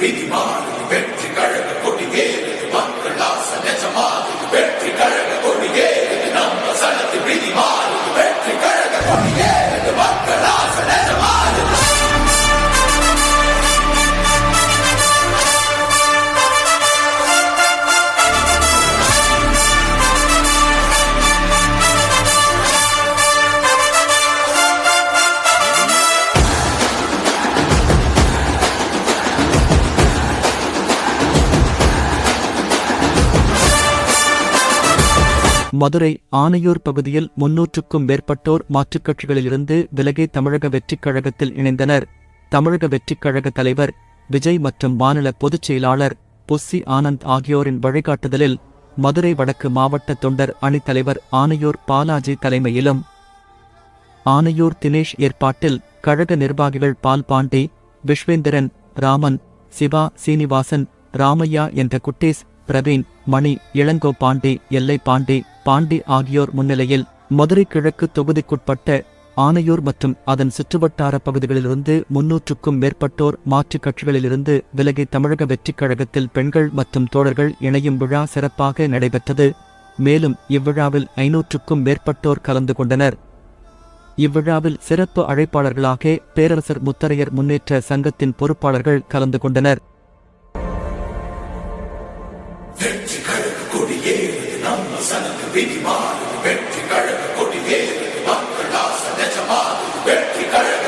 விதி மாறி வெற்றி மதுரை ஆனையூர் பகுதியில் முன்னூற்றுக்கும் மேற்பட்டோர் மாற்றுக் கட்சிகளிலிருந்து விலகி தமிழக வெற்றிக் கழகத்தில் இணைந்தனர். தமிழக வெற்றிக் கழக தலைவர் விஜய் மற்றும் மாநில பொதுச் செயலாளர் புஸ்ஸி ஆனந்த் ஆகியோரின் வழிகாட்டுதலில் மதுரை வடக்கு மாவட்ட தொண்டர் அணித் தலைவர் ஆனையூர் பாலாஜி தலைமையிலும் ஆனையூர் தினேஷ் ஏற்பாட்டில் கழக நிர்வாகிகள் பால் பாண்டே விஸ்வேந்திரன் ராமன் சிவா சீனிவாசன் ராமையா என்ற குட்டேஸ் பிரவீன் மணி இளங்கோ பாண்டே எல்லை பாண்டே பாண்டி ஆகியோர் முன்னிலையில் மதுரை கிழக்கு தொகுதிக்குட்பட்ட ஆனையூர் மற்றும் அதன் சுற்றுவட்டார பகுதிகளிலிருந்து முன்னூற்றுக்கும் மேற்பட்டோர் மாற்றுக் கட்சிகளிலிருந்து விலகி தமிழக வெற்றிக் கழகத்தில் பெண்கள் மற்றும் தோழர்கள் இணையும் விழா சிறப்பாக நடைபெற்றது. மேலும் இவ்விழாவில் ஐநூற்றுக்கும் மேற்பட்டோர் கலந்து கொண்டனர். இவ்விழாவில் சிறப்பு அழைப்பாளர்களாக பேரரசர் முத்தரையர் முன்னேற்ற சங்கத்தின் பொறுப்பாளர்கள் கலந்து கொண்டனர். வெற்றி கழக கொடியேறு நம்ம சனத்து விதி மாறி வெற்றி கழக கொடியேறு மக்கள் ஆசை நிஜமாறு வெற்றி கழக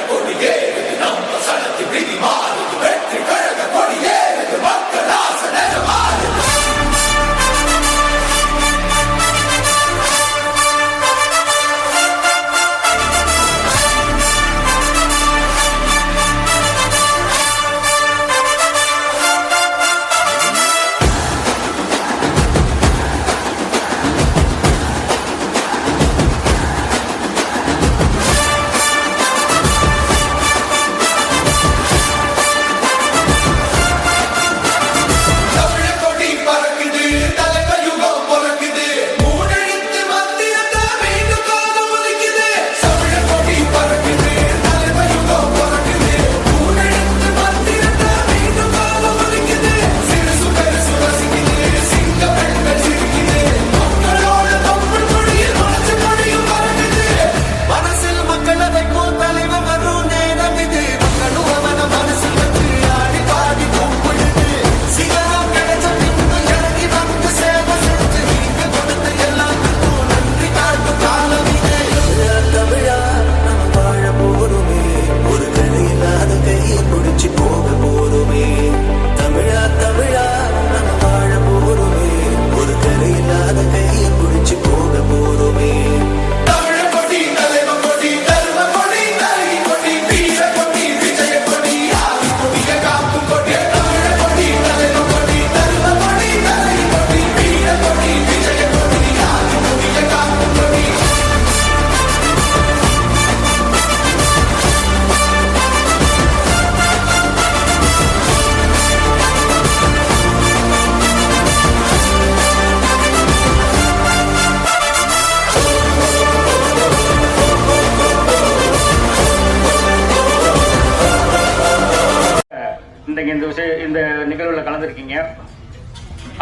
இன்றைக்கு இந்த விஷய இந்த நிகழ்வில் கலந்துருக்கீங்க.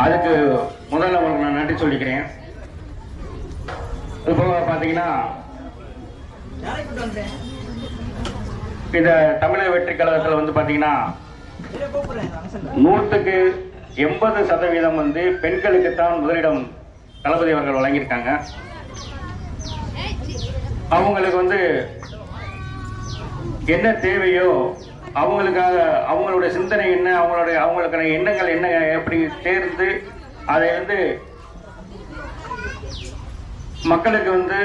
அதுக்கு முதல்ல உங்களுக்கு நான் நன்றி சொல்லிக்கிறேன். இப்போ பார்த்தீங்கன்னா இந்த தமிழக வெற்றி கழகத்தில் வந்து பார்த்தீங்கன்னா நூற்றுக்கு எண்பது சதவீதம் வந்து பெண்களுக்கு தான் முதலிடம் தளபதி அவர்கள் வழங்கியிருக்காங்க. அவங்களுக்கு வந்து என்ன தேவையோ அவங்களுக்காக அவங்களுடைய சிந்தனை என்ன அவங்களுடைய அவங்களுக்கான எண்ணங்கள் என்ன எப்படி சேர்ந்து அதை வந்து மக்களுக்கு வந்து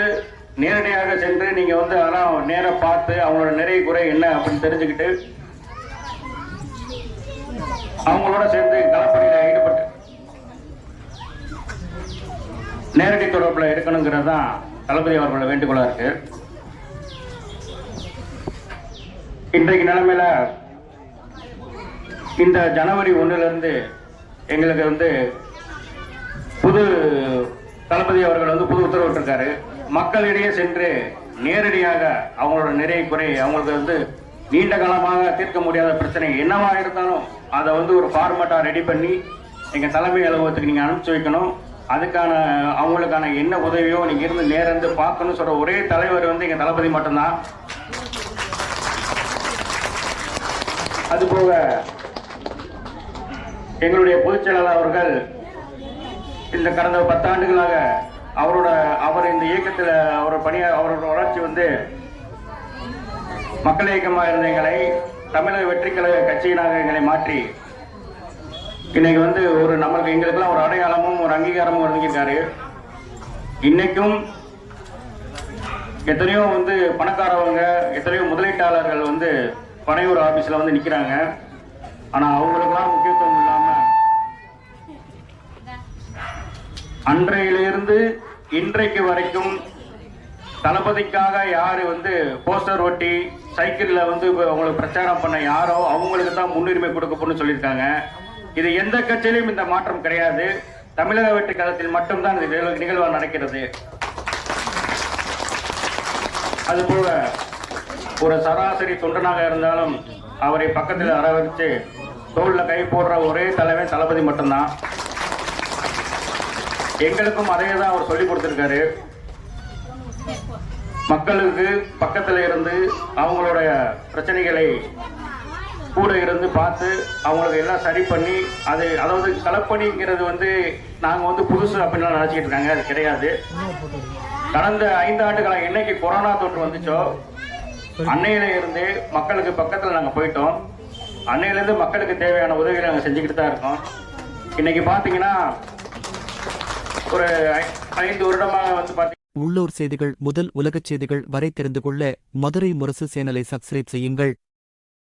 நேரடியாக சென்று நீங்க வந்து அதெல்லாம் நேராக பார்த்து அவங்களோட நிறைய குறை என்ன அப்படின்னு தெரிஞ்சுக்கிட்டு அவங்களோட சேர்ந்து களப்பணியில் ஈடுபட்டு நேரடி தொடர்பில் எடுக்கணுங்கிறது தான் தளபதி அவர்களோட வேண்டுகோளாக இருக்கு. இன்றைக்கு நிலைமையில இந்த ஜனவரி ஒண்ணுல இருந்து எங்களுக்கு வந்து புது தளபதி அவர்கள் வந்து புது உத்தரவிட்டிருக்காரு. மக்களிடையே சென்று நேரடியாக அவங்களோட நிறை குறை அவங்களுக்கு வந்து நீண்ட காலமாக தீர்க்க முடியாத பிரச்சனை என்னவா இருந்தாலும் அதை வந்து ஒரு ஃபார்மேட்டாக ரெடி பண்ணி எங்கள் தலைமை அலுவலகத்துக்கு நீங்கள் அனுப்பிச்சு வைக்கணும். அதுக்கான அவங்களுக்கான என்ன உதவியோ நீங்கள் இருந்து நேரந்து பார்க்கணும்னு சொல்கிற ஒரே தலைவர் வந்து எங்கள் தளபதி மட்டும்தான். அதுபோக எங்களுடைய பொதுச் செயலாளர் அவர்கள் இந்த கடந்த பத்தாண்டுகளாக அவரோட அவர் இந்த இயக்கத்தில் அவர் பணியா அவரோட வளர்ச்சி வந்து மக்கள் இயக்கமாக இருந்த எங்களை தமிழக வெற்றி கழக கட்சியினாக எங்களை மாற்றி இன்னைக்கு வந்து ஒரு நம்மளுக்கு எங்களுக்கெல்லாம் ஒரு அடையாளமும் ஒரு அங்கீகாரமும் ஒதுங்கியிருக்காரு இன்னைக்கும் எத்தனையோ வந்து பணக்காரவங்க எத்தனையோ முதலீட்டாளர்கள் வந்து பனையூர் ஆபீஸ்ல வந்து நிக்கிறாங்க. ஆனா அவங்களுக்கெல்லாம் முக்கியத்துவம் இல்லாம அன்றையிலிருந்து இன்றைக்கு வரைக்கும் தளபதிக்காக யாரு வந்து போஸ்டர் ஒட்டி சைக்கிளில் வந்து அவங்களுக்கு பிரச்சாரம் பண்ண யாரோ அவங்களுக்கு தான் முன்னுரிமை கொடுக்கப்படும் சொல்லியிருக்காங்க. இது எந்த கட்சியிலும் இந்த மாற்றம் கிடையாது. தமிழக வெற்றி காலத்தில் மட்டும்தான் இது நிகழ்வாக நடக்கிறது. அதுபோல ஒரு சராசரி தொண்டனாக இருந்தாலும் அவரை பக்கத்தில் அரவரித்து தோல்ல கை போடுற ஒரே தலைவன் தளபதி மட்டும்தான். எங்களுக்கும் அதே தான் அவர் சொல்லி கொடுத்திருக்காரு. மக்களுக்கு பக்கத்தில் இருந்து அவங்களுடைய பிரச்சனைகளை கூட இருந்து பார்த்து அவங்களுக்கு எல்லாம் சரி பண்ணி அது அதாவது களப்பணிங்கிறது வந்து நாங்கள் வந்து புதுசு அப்படின்னு நினச்சிக்கிட்டு இருக்காங்க அது கிடையாது. கடந்த ஐந்து ஆண்டுகளாக என்னைக்கு கொரோனா தொற்று வந்துச்சோ அன்னையில இருந்து மக்களுக்கு பக்கத்துல நாங்க போயிட்டோம். அன்னையில இருந்து மக்களுக்கு தேவையான உதவிகளை நாங்க செஞ்சுக்கிட்டு தான் இருக்கோம். இன்னைக்கு பாத்தீங்கன்னா ஒரு ஐ- ஐந்து வருடமாக வந்து பாத்தீங்கன்னா உள்ளூர் செய்திகள் முதல் உலகச் செய்திகள் வரை தெரிந்து கொள்ள மதுரை முரசு சேனலை சப்ஸ்கிரைப் செய்யுங்கள்.